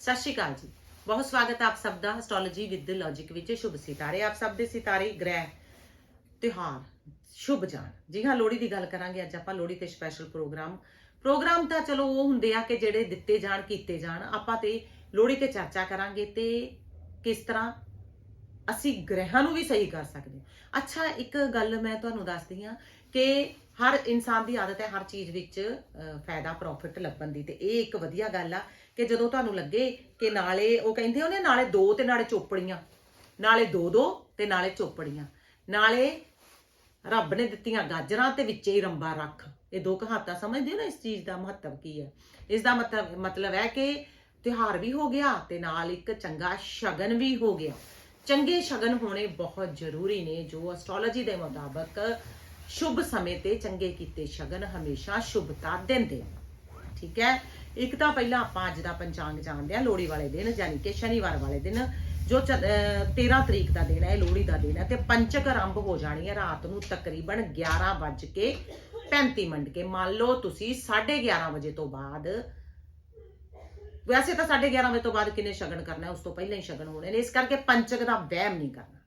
ਸਤਿ ਸ਼੍ਰੀ ਅਕਾਲ ਜੀ। ਬਹੁਤ ਸਵਾਗਤ ਹੈ ਆਪ ਸਭ ਦਾ ਐਸਟ੍ਰੋਲੋਜੀ ਵਿਦ ਲੌਜੀਕ ਵਿੱਚ। ਸ਼ੁਭ ਸਿਤਾਰੇ ਆਪ ਸਭ ਦੇ ਸਿਤਾਰੇ, ਗ੍ਰਹਿ, ਤਿਉਹਾਰ, ਸ਼ੁਭ ਜਾਣ ਜੀ ਹਾਂ, ਲੋਹੜੀ ਦੀ ਗੱਲ ਕਰਾਂਗੇ। ਅੱਜ ਆਪਾਂ ਲੋਹੜੀ ਤੇ ਸਪੈਸ਼ਲ ਪ੍ਰੋਗਰਾਮ ਪ੍ਰੋਗਰਾਮ ਤਾਂ ਚਲੋ ਉਹ ਹੁੰਦੇ ਆ ਕਿ ਜਿਹੜੇ ਦਿੱਤੇ ਜਾਣ, ਕੀਤੇ ਜਾਣ। ਆਪਾਂ ਤੇ ਲੋਹੜੀ ਤੇ ਚਰਚਾ ਕਰਾਂਗੇ ਤੇ ਕਿਸ ਤਰ੍ਹਾਂ ਅਸੀਂ ਗ੍ਰਹਿਾਂ ਨੂੰ ਵੀ ਸਹੀ ਕਰ ਸਕਦੇ ਅੱਛਾ, ਇੱਕ ਗੱਲ ਮੈਂ ਤੁਹਾਨੂੰ ਦੱਸਦੀ ਹਾਂ ਕਿ ਹਰ ਇਨਸਾਨ ਦੀ ਆਦਤ ਹੈ ਹਰ ਚੀਜ਼ ਵਿੱਚ ਫਾਇਦਾ ਪ੍ਰੋਫਿਟ ਲੱਭਣ ਦੀ। ਤੇ ਇਹ ਇੱਕ ਵਧੀਆ ਗੱਲ ਆ ਕਿ ਜਦੋਂ ਤੁਹਾਨੂੰ ਲੱਗੇ ਕਿ ਨਾਲੇ, ਉਹ ਕਹਿੰਦੇ ਉਹਨੇ ਨਾਲੇ ਦੋ ਤੇ ਨਾਲੇ ਚੋਪੜੀਆਂ। ਨਾਲੇ ਦੋ ਦੋ ਤੇ ਨਾਲੇ ਚੋਪੜੀਆਂ। ਨਾਲੇ ਰੱਬ ਨੇ ਦਿੱਤੀਆਂ ਗਾਜਰਾਂ ਤੇ ਵਿੱਚੇ ਹੀ ਰੰਬਾ ਰੱਖ। ਇਹ ਦੋ ਕਹਾਵਤਾਂ ਸਮਝਦੇ ਹੋ ਨਾ ਇਸ ਚੀਜ਼ ਦਾ ਮਹੱਤਵ ਕੀ ਹੈ? ਇਸ ਦਾ ਮਤਲਬ ਮਤਲਬ ਹੈ ਕਿ ਤਿਉਹਾਰ ਵੀ ਹੋ ਗਿਆ ਤੇ ਨਾਲ ਇੱਕ ਚੰਗਾ ਸ਼ਗਨ ਵੀ ਹੋ ਗਿਆ। ਚੰਗੇ ਸ਼ਗਨ ਹੋਣੇ ਬਹੁਤ ਜ਼ਰੂਰੀ ਨੇ, ਜੋ ਐਸਟ੍ਰੋਲੋਜੀ ਦੇ ਮੁਤਾਬਕ ਸ਼ੁਭ ਸਮੇਂ ਤੇ ਚੰਗੇ ਕੀਤੇ ਸ਼ਗਨ ਹਮੇਸ਼ਾ ਸ਼ੁਭਤਾ ਦਿੰਦੇ ਠੀਕ ਹੈ? ਇੱਕ ਤਾਂ ਪਹਿਲਾਂ ਆਪਾਂ ਅੱਜ ਦਾ ਪੰਚਾਂਗ ਜਾਣਦੇ ਆ ਲੋਹੜੀ ਵਾਲੇ ਦਿਨ, ਯਾਨੀ ਕਿ ਸ਼ਨੀਵਾਰ ਵਾਲੇ ਦਿਨ, ਜੋ ਚ- 13 ਤਰੀਕ ਦਾ ਦਿਨ ਹੈ, ਲੋਹੜੀ ਦਾ ਦਿਨ ਹੈ, ਤੇ ਪੰਚਕ ਆਰੰਭ ਹੋ ਜਾਣੀ ਹੈ ਰਾਤ ਨੂੰ ਤਕਰੀਬਨ 11 ਵੱਜ ਕੇ 35 ਮਿੰਟ ਕੇ। ਮੰਨ ਲਓ ਤੁਸੀਂ 11:30 ਵਜੇ ਤੋਂ ਬਾਅਦ, ਵੈਸੇ ਤਾਂ 11:30 ਵਜੇ ਤੋਂ ਬਾਅਦ ਕਿੰਨੇ ਸ਼ਗਨ ਕਰਨਾ ਹੈ, ਉਸ ਤੋਂ ਪਹਿਲਾਂ ਹੀ ਸ਼ਗਨ ਹੋਣੇ ਨੇ, ਇਸ ਕਰਕੇ ਪੰਚਕ ਦਾ ਵਹਿਮ ਨਹੀਂ ਕਰਨਾ।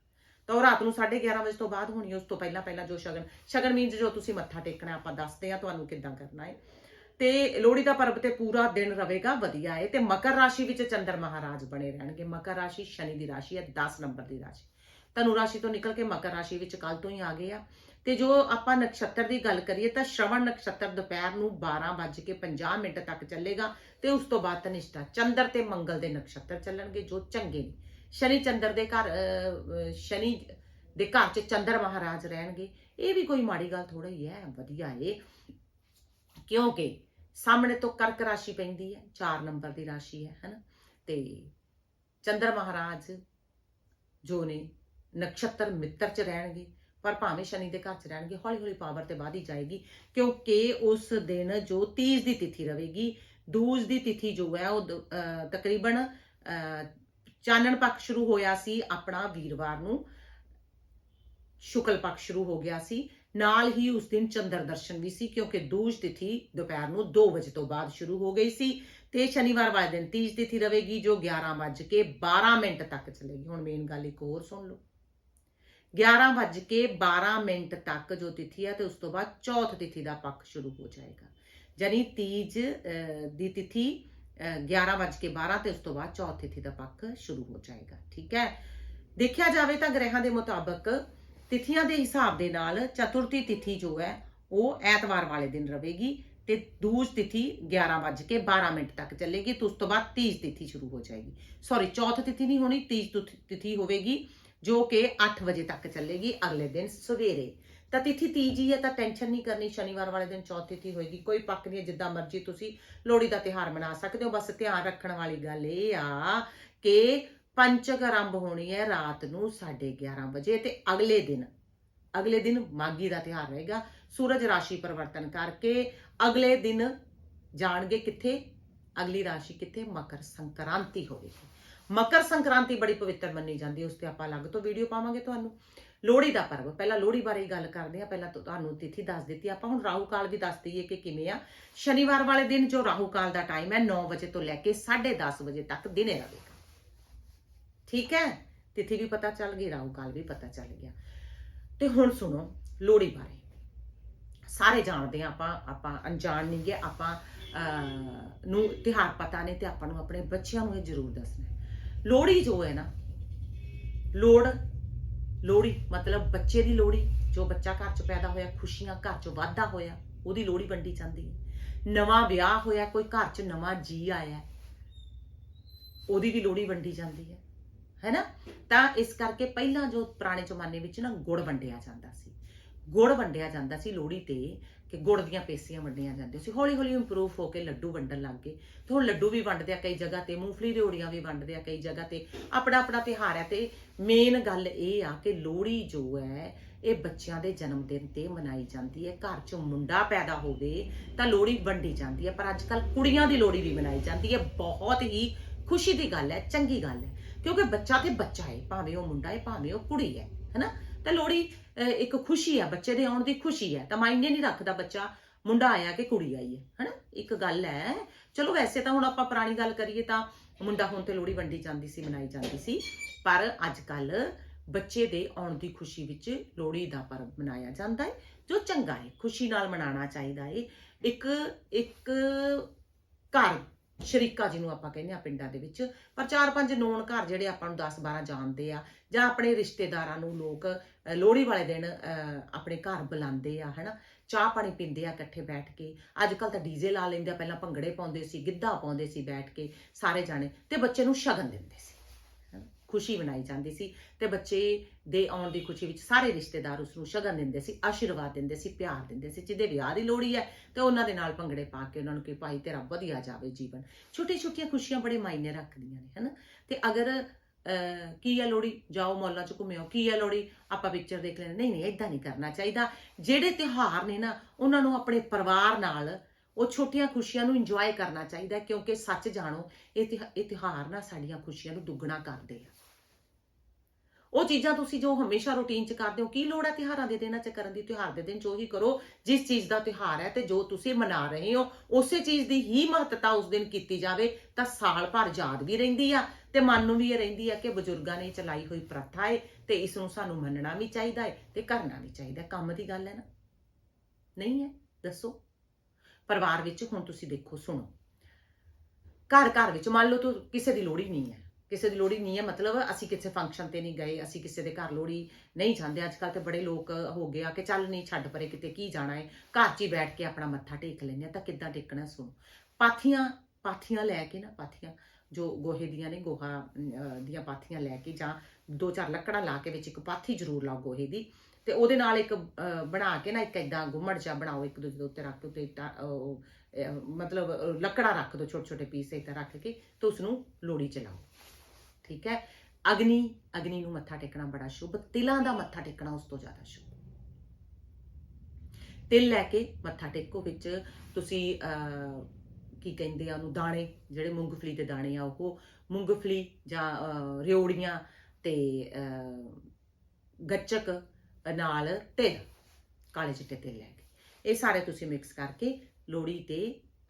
ਤਾਂ ਉਹ ਰਾਤ ਨੂੰ 11:30 ਵਜੇ ਤੋਂ ਬਾਅਦ ਹੋਣੀ ਉਸ ਤੋਂ ਪਹਿਲਾਂ ਪਹਿਲਾਂ ਜੋ ਸ਼ਗਨ ਸ਼ਗਨ ਮੀਨਸ ਜੋ ਤੁਸੀਂ ਮੱਥਾ ਟੇਕਣਾ ਆਪਾਂ ਦੱਸਦੇ ਆ ਤੁਹਾਨੂੰ ਕਿੱਦਾਂ ਕਰਨਾ ਹੈ। ਤੇ ਲੋਹੜੀ ਦਾ ਪਰਬ ਤੇ ਪੂਰਾ ਦਿਨ ਰਹੇਗਾ ਵਧੀਆ ਹੈ ਤੇ ਮਕਰ ਰਾਸ਼ੀ ਵਿੱਚ ਚੰਦਰ ਮਹਾਰਾਜ ਬਣੇ ਰਹਿਣਗੇ। ਮਕਰ ਰਾਸ਼ੀ ਸ਼ਨੀ ਦੀ ਰਾਸ਼ੀ ਹੈ 10 ਨੰਬਰ ਦੀ ਰਾਸ਼ੀ। ਧਨੂ ਰਾਸ਼ੀ ਤੋਂ ਨਿਕਲ ਕੇ ਮਕਰ ਰਾਸ਼ੀ ਵਿੱਚ ਕੱਲ ਤੋਂ ਹੀ ਆ ਗਏ ਆ। ਤੇ ਜੋ ਆਪਾਂ ਨਕਸ਼ਤਰ ਦੀ ਗੱਲ ਕਰੀਏ ਤਾਂ ਸ਼ਰਵਣ ਨਕਸ਼ਤਰ ਦੁਪਹਿਰ ਨੂੰ 12:50 ਮਿੰਟ ਤੱਕ ਚੱਲੇਗਾ ਤੇ ਉਸ ਤੋਂ ਬਾਅਦ ਤਨਿਸ਼ਟਾ ਚੰਦਰ ਤੇ ਮੰਗਲ ਦੇ ਨਕਸ਼ਤਰ ਚੱਲਣਗੇ ਜੋ ਚੰਗੇ ਨੇ। ਸ਼ਨੀ ਚੰਦਰ ਦੇ ਘਰ ਸ਼ਨੀ ਦੇ ਘਰ 'ਚ ਚੰਦਰ ਮਹਾਰਾਜ ਰਹਿਣਗੇ। ਇਹ ਵੀ ਕੋਈ ਮਾੜੀ ਗੱਲ ਥੋੜਾ ਹੀ ਹੈ ਵਧੀਆ ਏ ਕਿਉਂਕਿ ਸਾਹਮਣੇ ਤੋਂ ਕਰਕ ਰਾਸ਼ੀ ਪੈਂਦੀ ਹੈ 4 ਨੰਬਰ ਦੀ ਰਾਸ਼ੀ ਹੈ ਹਨਾ? ਤੇ ਚੰਦਰ ਮਹਾਰਾਜ ਜੋ ਨੇ ਨਕਸ਼ਤਰ ਮਿੱਤਰ 'ਚ ਰਹਿਣਗੇ ਪਰ ਭਾਵੇਂ ਸ਼ਨੀ ਦੇ ਘਰ 'ਚ ਰਹਿਣਗੇ ਹੌਲੀ ਹੌਲੀ ਪਾਵਰ ਤੇ ਵਧੀ ਜਾਏਗੀ ਕਿਉਂਕਿ ਉਸ ਦਿਨ ਜੋ ਤੀਜ ਦੀ ਤਿਥੀ ਰਹੇਗੀ ਦੂਜ ਦੀ ਤਿਥੀ ਜੋ ਹੈ ਉਹ ਦ- ਤਕਰੀਬਨ ਅਹ, ਚਾਨਣ ਪੱਖ ਸ਼ੁਰੂ ਹੋਇਆ ਸੀ ਆਪਣਾ ਵੀਰਵਾਰ ਨੂੰ ਸ਼ੁਕਲ ਪੱਖ ਸ਼ੁਰੂ ਹੋ ਗਿਆ ਸੀ ਨਾਲ ਹੀ ਉਸ ਦਿਨ ਚੰਦਰ ਦਰਸ਼ਨ ਵੀ ਸੀ ਕਿਉਂਕਿ ਦੂਜ ਤਿਥੀ ਦੁਪਹਿਰ ਨੂੰ 2 ਵਜੇ ਤੋਂ ਬਾਅਦ ਸ਼ੁਰੂ ਹੋ ਗਈ ਸੀ ਤੇ ਸ਼ਨੀਵਾਰ ਵਾਲੇ ਦਿਨ ਤੀਜ ਤਿਥੀ ਰਹੇਗੀ ਜੋ 11 ਵੱਜ ਕੇ 12 ਮਿੰਟ ਤੱਕ ਚੱਲੇਗੀ। ਹੁਣ ਮੇਨ ਗੱਲ ਇੱਕ ਹੋਰ ਸੁਣ ਲਓ। 11 ਵੱਜ ਕੇ 12 ਮਿੰਟ ਤੱਕ ਜੋ ਤਿਥੀ ਹੈ ਤੇ ਉਸ ਤੋਂ ਬਾਅਦ ਚੌਥ ਤਿਥੀ ਦਾ ਪੱਖ ਸ਼ੁਰੂ ਹੋ ਜਾਏਗਾ। ਯਾਨੀ ਤੀਜ ਦੀ ਤਿਥੀ ਅਹ, 11 ਵੱਜ ਕੇ 12 ਤੇ ਉਸ ਤੋਂ ਬਾਅਦ ਚੌਥ ਤਿਥੀ ਦਾ ਪੱਖ ਸ਼ੁਰੂ ਹੋ ਜਾਏਗਾ। ਠੀਕ ਹੈ? ਦੇਖਿਆ ਜਾਵੇ ਤਾਂ ਗ੍ਰਹਿਾਂ ਦੇ ਮੁਤਾਬਕ ਤਿਥੀਆਂ ਦੇ ਹਿਸਾਬ ਦੇ ਨਾਲ ਚਤੁਰਥੀ ਤਿਥੀ ਜੋ ਹੈ ਉਹ ਐਤਵਾਰ ਵਾਲੇ ਦਿਨ ਰਹੇਗੀ ਤੇ ਦੂਜ ਤਿਥੀ 11 ਵੱਜ ਕੇ 12 ਮਿੰਟ ਤੱਕ ਚੱਲੇਗੀ ਤੇ ਉਸ ਤੋਂ ਬਾਅਦ ਤੀਜ ਤਿਥੀ ਸ਼ੁਰੂ ਹੋ ਜਾਏਗੀ। ਸੌਰੀ ਚੌਥ ਤਿਥੀ ਨਹੀਂ ਹੋਣੀ ਤੀਜ ਤੁਥ- ਤਿਥੀ ਹੋਵੇਗੀ ਜੋ ਕਿ 8 ਵਜੇ ਤੱਕ ਚੱਲੇਗੀ ਅਗਲੇ ਦਿਨ ਸਵੇਰੇ। ਤਾਂ ਤਿਥੀ ਤੀਜੀ ਹੈ ਤਾਂ ਟੈਨਸ਼ਨ ਨਹੀਂ ਕਰਨੀ ਸ਼ਨੀਵਾਰ ਵਾਲੇ ਦਿਨ ਚੌਥ ਤਿਥੀ ਹੋਏਗੀ ਕੋਈ ਪੱਕ ਨਹੀਂ ਹੈ, ਜਿੱਦਾਂ ਮਰਜ਼ੀ ਤੁਸੀਂ ਲੋਹੜੀ ਦਾ ਤਿਹਾਰ ਮਨਾ ਸਕਦੇ ਹੋ ਬਸ ਧਿਆਨ ਰੱਖਣ ਵਾਲੀ ਗੱਲ ਇਹ ਆ ਕਿ ਪੰਚਕ ਆਰੰਭ ਹੋਣੀ ਹੈ ਰਾਤ ਨੂੰ 11:30 ਵਜੇ ਤੇ ਅਗਲੇ ਦਿਨ। ਅਗਲੇ ਦਿਨ ਮਾਗੀ ਦਾ ਤਿਹਾਰ ਰਹੇਗਾ। ਸੂਰਜ ਰਾਸ਼ੀ ਪਰਿਵਰਤਨ ਕਰਕੇ ਅਗਲੇ ਦਿਨ ਜਾਣਗੇ ਕਿੱਥੇ? ਅਗਲੀ ਰਾਸ਼ੀ ਕਿੱਥੇ? ਮਕਰ ਸੰਕ੍ਰਾਂਤੀ ਹੋਵੇਗੀ। ਮਕਰ ਸੰਕ੍ਰਾਂਤੀ ਬੜੀ ਪਵਿੱਤਰ ਮੰਨੀ ਜਾਂਦੀ ਹੈ। ਉਸ ਤੇ ਆਪਾਂ ਅਲੱਗ ਤੋਂ ਵੀਡੀਓ ਪਾਵਾਂਗੇ ਤੁਹਾਨੂੰ। ਲੋਹੜੀ ਦਾ ਪਰਵ। ਪਹਿਲਾਂ ਲੋਹੜੀ ਬਾਰੇ ਹੀ ਗੱਲ ਕਰਦੇ ਆ ਪਹਿਲਾਂ ਤੁਹਾਨੂੰ ਤਿਥੀ ਦੱਸ ਦਿੱਤੀ। ਆਪਾਂ ਹੁਣ ਰਾਹੂ ਕਾਲ ਵੀ ਦੱਸ ਦਈਏ ਕਿ ਕਿਵੇਂ ਆ। ਸ਼ਨੀਵਾਰ ਵਾਲੇ ਦਿਨ ਜੋ ਰਾਹੂ ਕਾਲ ਦਾ ਟਾਈਮ ਹੈ 9 ਵਜੇ ਤੋਂ ਲੈ ਕੇ 10:30 ਵਜੇ ਤੱਕ ਦਿਨੇ ਰਹੇਗਾ ਠੀਕ ਹੈ? ਤਿਥੀ ਵੀ ਪਤਾ ਚੱਲ ਗਈ, ਰਾਹੂ ਕਾਲ ਵੀ ਪਤਾ ਚੱਲ ਗਿਆ। ਤੇ ਹੁਣ ਸੁਣੋ, ਲੋਹੜੀ ਬਾਰੇ। ਸਾਰੇ ਜਾਣਦੇ ਆ ਆਪਾਂ ਆਪਾਂ ਅਣਜਾਣ ਨਹੀਂ ਗਏ, ਆਪਾਂ ਨੂੰ ਤਿਹਾਰ ਪਤਾ ਨੇ ਤੇ ਆਪਾਂ ਨੂੰ ਆਪਣੇ ਬੱਚਿਆਂ ਨੂੰ ਇਹ ਜ਼ਰੂਰ ਦੱਸਣਾ ਹੈ। ਲੋਹੜੀ ਜੋ ਹੈ ਨਾ, ਲੋੜ, ਲੋਹੜੀ ਮਤਲਬ ਬੱਚੇ ਦੀ ਲੋਹੜੀ, ਜੋ ਬੱਚਾ ਘਰ 'ਚ ਪੈਦਾ ਹੋਇਆ, ਖੁਸ਼ੀਆਂ ਘਰ 'ਚ ਵਾਧਾ ਹੋਇਆ, ਉਹਦੀ ਲੋਹੜੀ ਵੰਡੀ ਜਾਂਦੀ ਹੈ। ਨਵਾਂ ਵਿਆਹ ਹੋਇਆ, ਕੋਈ ਘਰ 'ਚ ਨਵਾਂ ਜੀ ਆਇਆ, ਉਹਦੀ ਵੀ ਲੋਹੜੀ ਵੰਡੀ ਜਾਂਦੀ ਹੈ। ਹੈਨਾ? ਤਾਂ ਇਸ ਕਰਕੇ ਪਹਿਲਾਂ ਜੋ ਪੁਰਾਣੇ ਜ਼ਮਾਨੇ ਵਿੱਚ ਨਾ ਗੁੜ ਵੰਡਿਆ ਜਾਂਦਾ ਸੀ। ਗੁੜ ਵੰਡਿਆ ਜਾਂਦਾ ਸੀ ਲੋਹੜੀ ਤੇ ਕਿ ਗੁੜ ਦੀਆਂ ਪੇਸੀਆਂ ਵੰਡੀਆਂ ਜਾਂਦੀਆਂ ਸੀ। ਹੌਲੀ ਹੌਲੀ ਇੰਪਰੂਵ ਹੋ ਕੇ ਲੱਡੂ ਵੰਡਣ ਲੱਗ ਗਏ। ਤੇ ਹੁਣ ਲੱਡੂ ਵੀ ਵੰਡਦੇ ਆ ਕਈ ਜਗ੍ਹਾ ਤੇ, ਮੂੰਗਫਲੀ ਰਿਓੜੀਆਂ ਵੀ ਵੰਡਦੇ ਆ ਕਈ ਜਗ੍ਹਾ ਤੇ। ਆਪਣਾ ਆਪਣਾ ਤਿਉਹਾਰ ਹੈ ਤੇ ਮੇਨ ਗੱਲ ਇਹ ਆ ਕਿ ਲੋਹੜੀ ਜੋ ਹੈ, ਇਹ ਬੱਚਿਆਂ ਦੇ ਜਨਮ ਦਿਨ ਤੇ ਮਨਾਈ ਜਾਂਦੀ ਹੈ। ਘਰ 'ਚ ਮੁੰਡਾ ਪੈਦਾ ਹੋਵੇ ਤਾਂ ਲੋਹੜੀ ਵੰਡੀ ਜਾਂਦੀ ਹੈ। ਪਰ ਅੱਜ ਕੱਲ ਕੁੜੀਆਂ ਦੀ ਲੋਹੜੀ ਵੀ ਮਨਾਈ ਜਾਂਦੀ ਹੈ। ਬਹੁਤ ਹੀ ਖੁਸ਼ੀ ਦੀ ਗੱਲ ਹੈ, ਚੰਗੀ ਗੱਲ ਹੈ। ਕਿਉਂਕਿ ਬੱਚਾ ਤੇ ਬੱਚਾ ਹੈ ਭਾਵੇਂ ਉਹ ਮੁੰਡਾ ਹੈ ਭਾਵੇਂ ਉਹ ਕੁੜੀ ਹੈ ਹੈਨਾ? ਤਾਂ ਲੋਹੜੀ ਇੱਕ ਖੁਸ਼ੀ ਹੈ ਬੱਚੇ ਦੇ ਆਉਣ ਦੀ ਖੁਸ਼ੀ ਹੈ ਤਾਂ ਮਾਇਨੇ ਨਹੀਂ ਰੱਖਦਾ ਬੱਚਾ ਮੁੰਡਾ ਆਇਆ ਕਿ ਕੁੜੀ ਆਈ ਹੈ ਹਨਾ? ਇੱਕ ਗੱਲ ਹੈ ਚਲੋ ਵੈਸੇ ਤਾਂ ਹੁਣ ਆਪਾਂ ਪੁਰਾਣੀ ਗੱਲ ਕਰੀਏ ਤਾਂ ਮੁੰਡਾ ਹੁਣ ਤੇ ਲੋਹੜੀ ਵੰਡੀ ਜਾਂਦੀ ਸੀ, ਮਨਾਈ ਜਾਂਦੀ ਸੀ। ਪਰ ਅੱਜ ਕੱਲ ਬੱਚੇ ਦੇ ਆਉਣ ਦੀ ਖੁਸ਼ੀ ਵਿੱਚ ਲੋਹੜੀ ਦਾ ਪਰਬ ਮਨਾਇਆ ਜਾਂਦਾ ਹੈ ਜੋ ਚੰਗਾ ਹੈ ਖੁਸ਼ੀ ਨਾਲ ਮਨਾਉਣਾ ਚਾਹੀਦਾ ਹੈ ਇੱਕ ਇੱਕ ਘਰ ਸ਼ਰੀਕਾ ਜਿਹਨੂੰ ਆਪਾਂ ਕਹਿੰਦੇ ਆ ਪਿੰਡਾਂ ਦੇ ਵਿੱਚ, ਪਰ ਚਾਰ ਪੰਜ ਨੌਨ ਘਰ ਜਿਹੜੇ ਆਪਾਂ ਨੂੰ 10 12 ਜਾਣਦੇ ਆ, ਜਾਂ ਆਪਣੇ ਰਿਸ਼ਤੇਦਾਰਾਂ ਨੂੰ ਲੋਕ ਲੋਹੜੀ ਵਾਲੇ ਦਿਨ ਆਪਣੇ ਘਰ ਬੁਲਾਉਂਦੇ ਆ, ਹਨਾ? ਚਾਹ ਪਾਣੀ ਪੀਂਦੇ ਆ ਇਕੱਠੇ ਬੈਠ ਕੇ। ਅੱਜ ਕੱਲ ਤਾਂ ਡੀਜ਼ੇ ਲਾ ਲੈਂਦੇ ਆ, ਪਹਿਲਾਂ ਭੰਗੜੇ ਪਾਉਂਦੇ ਸੀ, ਗਿੱਧਾ ਪਾਉਂਦੇ ਸੀ ਬੈਠ ਕੇ ਸਾਰੇ ਜਾਣੇ, ਤੇ ਬੱਚੇ ਨੂੰ ਸ਼ਗਨ ਦਿੰਦੇ ਸੀ। ਖੁਸ਼ੀ ਮਨਾਈ ਜਾਂਦੀ ਸੀ ਤੇ ਬੱਚੇ ਦੇ ਆਉਣ ਦੀ ਖੁਸ਼ੀ ਵਿੱਚ ਸਾਰੇ ਰਿਸ਼ਤੇਦਾਰ ਉਸ ਨੂੰ ਸ਼ਗਨ ਦਿੰਦੇ ਸੀ, ਆਸ਼ੀਰਵਾਦ ਦਿੰਦੇ ਸੀ, ਪਿਆਰ ਦਿੰਦੇ ਸੀ, ਜਿਹਦੇ ਵਿਆਹ ਦੀ ਲੋਹੜੀ ਹੈ ਤੇ ਉਹਨਾਂ ਦੇ ਨਾਲ ਭੰਗੜੇ ਪਾ ਕੇ ਉਹਨਾਂ ਨੂੰ ਕਿ ਭਾਈ ਤੇਰਾ ਵਧੀਆ ਜਾਵੇ ਜੀਵਨ। ਛੋਟੀ ਛੋਟੀਆਂ ਖੁਸ਼ੀਆਂ ਬੜੇ ਮਾਇਨੇ ਰੱਖਦੀਆਂ ਨੇ, ਹਨਾ? ਤੇ ਅਗਰ ਕੀ ਹੈ ਲੋਹੜੀ? ਜਾਓ ਮੌਲਾਂ 'ਚ ਘੁੰਮਿਓ, ਕੀ ਹੈ ਲੋਹੜੀ? ਆਪਾਂ ਪਿਕਚਰ ਦੇਖ ਲੈਣੇ ਨਹੀਂ ਨਹੀਂ ਇਦਾਂ ਨਹੀਂ ਕਰਨਾ ਚਾਹੀਦਾ। ਜਿਹੜੇ ਤਿਉਹਾਰ ਨੇ ਨਾ, ਉਹਨਾਂ ਨੂੰ ਆਪਣੇ ਪਰਿਵਾਰ ਨਾਲ ਉਹ ਛੋਟੀਆਂ ਖੁਸ਼ੀਆਂ ਨੂੰ ਇੰਜੋਏ ਕਰਨਾ ਚਾਹੀਦਾ ਕਿਉਂਕਿ ਸੱਚ ਜਾਣੋ, ਇਹ ਤਿਉਹਾ- ਇਹ ਤਿਉਹਾਰ ਨਾ ਸਾਡੀਆਂ ਖੁਸ਼ੀਆਂ ਨੂੰ ਦੁੱਗਣਾ ਕਰਦੇ ਆ। ਉਹ ਚੀਜ਼ਾਂ ਤੁਸੀਂ ਜੋ ਹਮੇਸ਼ਾ ਰੂਟੀਨ 'ਚ ਕਰਦੇ ਹੋ, ਕੀ ਲੋੜ ਹੈ ਤਿਉਹਾਰਾਂ ਦੇ ਦਿਨਾਂ 'ਚ ਕਰਨ ਦੀ ਤਿਉਹਾਰ ਦੇ ਦਿਨ 'ਚ ਉਹੀ ਕਰੋ, ਜਿਸ ਚੀਜ਼ ਦਾ ਤਿਉਹਾਰ ਹੈ ਤੇ ਜੋ ਤੁਸੀਂ ਮਨਾ ਰਹੇ ਹੋ, ਉਸੇ ਚੀਜ਼ ਦੀ ਹੀ ਮਹੱਤਤਾ ਉਸ ਦਿਨ ਕੀਤੀ ਜਾਵੇ, ਤਾਂ ਸਾਲ ਭਰ ਯਾਦ ਵੀ ਰਹਿੰਦੀ ਆ ਤੇ ਮਨ ਨੂੰ ਵੀ ਇਹ ਰਹਿੰਦੀ ਆ ਕਿ ਬਜ਼ੁਰਗਾਂ ਨੇ ਚਲਾਈ ਹੋਈ ਪ੍ਰਥਾ ਏ ਤੇ ਇਸ ਨੂੰ ਸਾਨੂੰ ਮੰਨਣਾ ਵੀ ਚਾਹੀਦਾ ਹੈ ਤੇ ਕਰਨਾ ਵੀ ਚਾਹੀਦਾ ਕੰਮ ਦੀ ਗੱਲ ਹੈ ਨਾ। ਨਹੀਂ ਹੈ? ਦੱਸੋ। ਪਰਿਵਾਰ ਵਿੱਚ ਹੁਣ ਤੁਸੀਂ ਦੇਖੋ, ਸੁਣੋ। ਘਰ ਘਰ ਵਿੱਚ ਮੰਨ ਲਓ ਤੂੰ ਕਿਸੇ ਦੀ ਲੋੜ ਹੀ ਨਹੀਂ ਹੈ। ਕਿਸੇ ਦੀ ਲੋੜੀ ਨਹੀਂ ਹੈ ਮਤਲਬ ਅਸੀਂ ਕਿਸੇ ਫੰਕਸ਼ਨ ਤੇ ਨਹੀਂ ਗਏ ਅਸੀਂ ਕਿਸੇ ਦੇ ਘਰ ਲੋੜੀ ਨਹੀਂ ਜਾਂਦੇ ਅੱਜ ਕੱਲ ਤੇ ਬੜੇ ਲੋਕ ਹੋ ਗਏ ਆ ਕਿ ਚੱਲ ਨਹੀਂ ਛੱਡ ਪਰੇ ਕਿਤੇ ਕੀ ਜਾਣਾ ਹੈ ਘਰ 'ਚ ਹੀ ਬੈਠ ਕੇ ਆਪਣਾ ਮੱਥਾ ਟੇਕ ਲੈਂਦੇ ਆ ਤਾਂ ਕਿੱਦਾਂ ਟੇਕਣਾ ਸੁਣੋ। ਪਾਥੀਆਂ ਪਾਥੀਆਂ ਲੈ ਕੇ ਨਾ ਪਾਥੀਆਂ ਜੋ ਗੋਹੇ ਦੀਆਂ ਨੇ ਗੋਹਾ ਦੀਆਂ ਪਾਥੀਆਂ ਲੈ ਕੇ ਜਾਂ ਦੋ ਚਾਰ ਲੱਕੜਾਂ ਲਾ ਕੇ ਵਿੱਚ ਇੱਕ ਪਾਥੀ ਜ਼ਰੂਰ ਲਾਓ ਗੋਹੇ ਦੀ ਤੇ ਉਹਦੇ ਨਾਲ ਇੱਕ ਬਣਾ ਕੇ ਨਾ ਇੱਕ ਇਦਾਂ ਗੁੰਮੜ ਜਿਹਾ ਬਣਾਓ ਇੱਕ ਦੂਜੇ ਦੇ ਉੱਤੇ ਰੱਖ ਕੇ ਉੱਤੇ ਮਤਲਬ ਅਹ, ਲੱਕੜਾਂ ਰੱਖ ਦੋ ਛੋਟੇ ਛੋਟੇ ਪੀਸ ਇੱਦਾਂ ਰੱਖ ਕੇ ਤੇ ਉਸ ਨੂੰ ਲੋੜੀ ਚਲਾਓ ਠੀਕ ਹੈ? ਅਗਨੀ ਅਗਨੀ ਨੂੰ ਮੱਥਾ ਟੇਕਣਾ ਬੜਾ ਸ਼ੁਭ ਤਿਲਾਂ ਦਾ ਮੱਥਾ ਟੇਕਣਾ ਉਸ ਤੋਂ ਜ਼ਿਆਦਾ ਸ਼ੁਭ। ਤਿਲ ਲੈ ਕੇ ਮੱਥਾ ਟੇਕੋ ਵਿੱਚ ਤੁਸੀਂ ਕੀ ਕਹਿੰਦੇ ਆ ਉਹਨੂੰ ਦਾਣੇ ਜਿਹੜੇ ਮੂੰਗਫਲੀ ਦੇ ਦਾਣੇ ਆ ਉਹ ਮੂੰਗਫਲੀ ਜਾਂ ਅਹ, ਰਿਓੜੀਆਂ ਤੇ ਗੱਚਕ ਨਾਲ ਤਿਲ ਕਾਲੇ ਚਿੱਟੇ ਤਿਲ ਲੈ ਕੇ। ਇਹ ਸਾਰੇ ਤੁਸੀਂ ਮਿਕਸ ਕਰਕੇ ਲੋੜੀ ਤੇ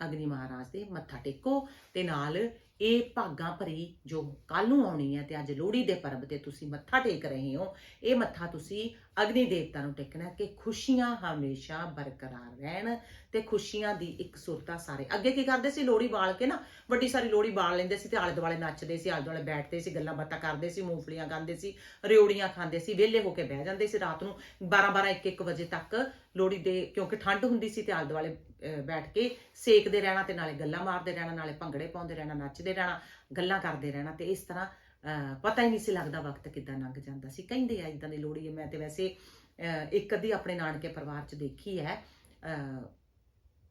ਅਗਨੀ ਮਹਾਰਾਜ ਦੇ ਮੱਥਾ ਟੇਕੋ ਤੇ ਨਾਲ ਇਹ ਭਾਗਾਂ ਭਰੀ ਜੋ ਕੱਲ ਨੂੰ ਆਉਣੀ ਹੈ ਤੇ ਅੱਜ ਲੋਹੜੀ ਦੇ ਪਰਬ ਤੇ ਤੁਸੀਂ ਮੱਥਾ ਟੇਕ ਰਹੇ ਹੋ, ਇਹ ਮੱਥਾ ਤੁਸੀਂ ਅਗਨੀ ਦੇਵਤਾ ਨੂੰ ਟੇਕਣਾ ਕਿ ਖੁਸ਼ੀਆਂ ਹਮੇਸ਼ਾ ਬਰਕਰਾਰ ਰਹਿਣ ਤੇ ਖੁਸ਼ੀਆਂ ਦੀ ਇੱਕ ਸੁਰਤਾ ਸਾਰੇ। ਅੱਗੇ ਕੀ ਕਰਦੇ ਸੀ? ਲੋਹੜੀ ਬਾਲ ਕੇ ਨਾ, ਵੱਡੀ ਸਾਰੀ ਲੋਹੜੀ ਬਾਲ ਲੈਂਦੇ ਸੀ ਤੇ ਆਲੇ ਦੁਆਲੇ ਨੱਚਦੇ ਸੀ ਆਲੇ ਦੁਆਲੇ ਬੈਠਦੇ ਸੀ, ਗੱਲਾਂ ਬਾਤਾਂ ਕਰਦੇ ਸੀ, ਮੂੰਗਫਲੀਆਂ ਖਾਂਦੇ ਸੀ ਰਿਓੜੀਆਂ ਖਾਂਦੇ ਸੀ, ਵਿਹਲੇ ਹੋ ਕੇ ਬਹਿ ਜਾਂਦੇ ਸੀ। ਰਾਤ ਨੂੰ 12 12 1 1 ਵਜੇ ਤੱਕ ਲੋਹੜੀ ਦੇ, ਕਿਉਂਕਿ ਠੰਡ ਹੁੰਦੀ ਸੀ ਤੇ ਆਲੇ ਦੁਆਲੇ ਬੈਠ ਕੇ ਸੇਕਦੇ ਰਹਿਣਾ ਤੇ ਨਾਲੇ ਗੱਲਾਂ ਮਾਰਦੇ ਰਹਿਣਾ, ਨਾਲੇ ਭੰਗੜੇ ਪਾਉਂਦੇ ਰਹਿਣਾ, ਨੱਚਦੇ ਰਹਿਣਾ, ਗੱਲਾਂ ਕਰਦੇ ਰਹਿਣਾ ਤੇ ਇਸ ਤਰ੍ਹਾਂ ਪਤਾ ਹੀ ਨਹੀਂ ਸੀ ਲੱਗਦਾ ਵਕਤ ਕਿੱਦਾਂ ਲੰਘ ਜਾਂਦਾ ਸੀ। ਕਹਿੰਦੇ ਆ ਇਦਾਂ ਦੀ ਲੋਹੜੀ ਹੈ ਮੈਂ ਤੇ ਵੈਸੇ ਇੱਕ ਅੱਧੀ ਆਪਣੇ ਨਾਨਕੇ ਪਰਿਵਾਰ ਚ ਦੇਖੀ ਹੈ।